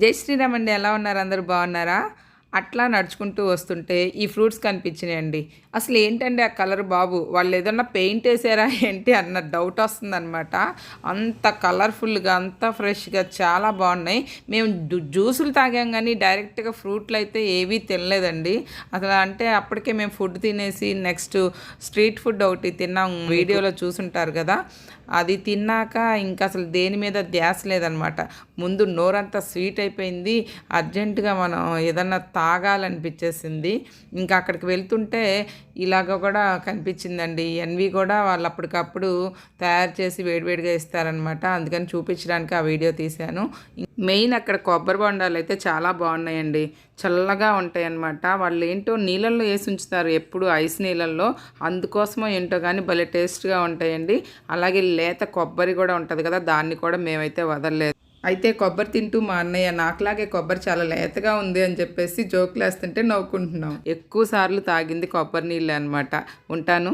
జై శ్రీరామ్ అండి ఎలా ఉన్నారు? అందరూ బాగున్నారా? అట్లా నడుచుకుంటూ వస్తుంటే ఈ ఫ్రూట్స్ కనిపించినాయండి. అసలు ఏంటండి ఆ కలర్ బాబు? వాళ్ళు ఏదన్నా పెయింట్ వేసారా ఏంటి అన్న డౌట్ వస్తుందన్నమాట. అంత కలర్ఫుల్గా అంత ఫ్రెష్గా చాలా బాగున్నాయి. మేము జ్యూ- జ్యూసులు తాగాం కానీ డైరెక్ట్గా ఫ్రూట్లు అయితే ఏవీ తినలేదండి. అసలు అంటే అప్పటికే మేము ఫుడ్ తినేసి నెక్స్ట్ స్ట్రీట్ ఫుడ్ ఒకటి తిన్నాం. వీడియోలో చూసుంటారు కదా. అది తిన్నాక ఇంకా అసలు దేని మీద ధ్యాస లేదనమాట ముందు నోరంతా స్వీట్ అయిపోయింది. అర్జెంటుగా మనం ఏదన్నా ఆగాలనిపించేసింది ఇంకా అక్కడికి వెళ్తుంటే ఇలాగ కూడా కనిపించిందండి. ఎన్వి కూడా వాళ్ళు అప్పటికప్పుడు తయారు చేసి వేడివేడిగా ఇస్తారనమాట అందుకని చూపించడానికి ఆ వీడియో తీశాను. మెయిన్ అక్కడ కొబ్బరి బొండాలు అయితే చాలా బాగున్నాయండి. చల్లగా ఉంటాయి అన్నమాట వాళ్ళు ఏంటో నీళ్ళల్లో వేసి ఉంచుతారు ఎప్పుడు ఐస్ నీళ్ళల్లో. అందుకోసమో ఏంటో కానీ భలే టేస్ట్గా ఉంటాయండి. అలాగే లేత కొబ్బరి కూడా ఉంటుంది కదా దాన్ని కూడా మేమైతే వదలలేదు. అయితే కొబ్బరి తింటూ మా అన్నయ్య నాకులాగే కొబ్బరి చాలా లేతగా ఉంది అని చెప్పేసి జోకులు వేస్తుంటే నవ్వుకుంటున్నాం. ఎక్కువ సార్లు తాగింది కొబ్బరి నీళ్ళు అనమాట ఉంటాను?